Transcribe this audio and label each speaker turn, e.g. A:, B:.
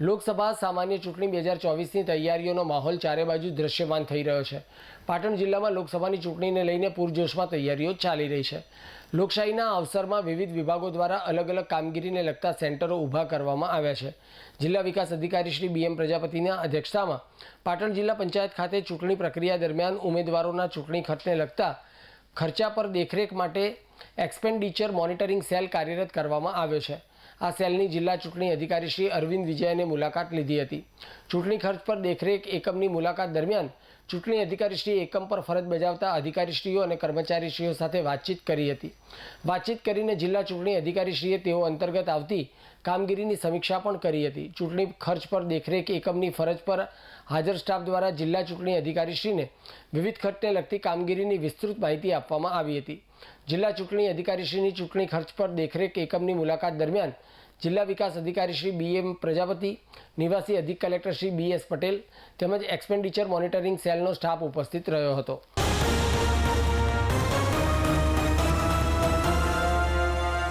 A: લોકસભા સામાન્ય ચૂંટણી બે હજાર ચોવીસની તૈયારીઓનો માહોલ ચારે બાજુ દ્રશ્યમાન થઈ રહ્યો છે. પાટણ જિલ્લામાં લોકસભાની ચૂંટણીને લઈને પૂરજોશમાં તૈયારીઓ ચાલી રહી છે. લોકશાહીના અવસરમાં વિવિધ વિભાગો દ્વારા અલગ અલગ કામગીરીને લગતા સેન્ટરો ઊભા કરવામાં આવ્યા છે. જિલ્લા વિકાસ અધિકારી શ્રી બી એમ પ્રજાપતિના અધ્યક્ષતામાં પાટણ જિલ્લા પંચાયત ખાતે ચૂંટણી પ્રક્રિયા દરમિયાન ઉમેદવારોના ચૂંટણી ખર્ચને લગતા ખર્ચા પર દેખરેખ માટે એક્સપેન્ડિચર મોનિટરિંગ સેલ કાર્યરત કરવામાં આવ્યો છે. આ સેલની જિલ્લા ચૂંટણી અધિકારી શ્રી અરવિંદ વિજયને મુલાકાત લીધી હતી. ચૂંટણી ખર્ચ પર દેખરેખ એકમની મુલાકાત દરમિયાન ચૂંટણી અધિકારીશ્રી એકમ પર ફરજ બજાવતા અધિકારીશ્રીઓ અને કર્મચારીશ્રીઓ સાથે વાતચીત કરી હતી. વાતચીત કરીને જિલ્લા ચૂંટણી અધિકારીશ્રીએ તેઓ અંતર્ગત આવતી કામગીરીની સમીક્ષા પણ કરી હતી. ચૂંટણી ખર્ચ પર દેખરેખ એકમની ફરજ પર હાજર સ્ટાફ દ્વારા જિલ્લા ચૂંટણી અધિકારીશ્રીને વિવિધ ખર્ચને લગતી કામગીરીની વિસ્તૃત માહિતી આપવામાં આવી હતી. જિલ્લા ચૂંટણી અધિકારીશ્રીની ચૂંટણી ખર્ચ પર દેખરેખ એકમની મુલાકાત દરમિયાન જિલ્લા વિકાસ અધિકારી શ્રી બી એમ પ્રજાપતિ, નિવાસી અધિક collector Shri B S Patel તેમજ એક્સપેન્ડિચર મોનિટરિંગ સેલનો સ્ટાફ ઉપસ્થિત રહ્યો હતો.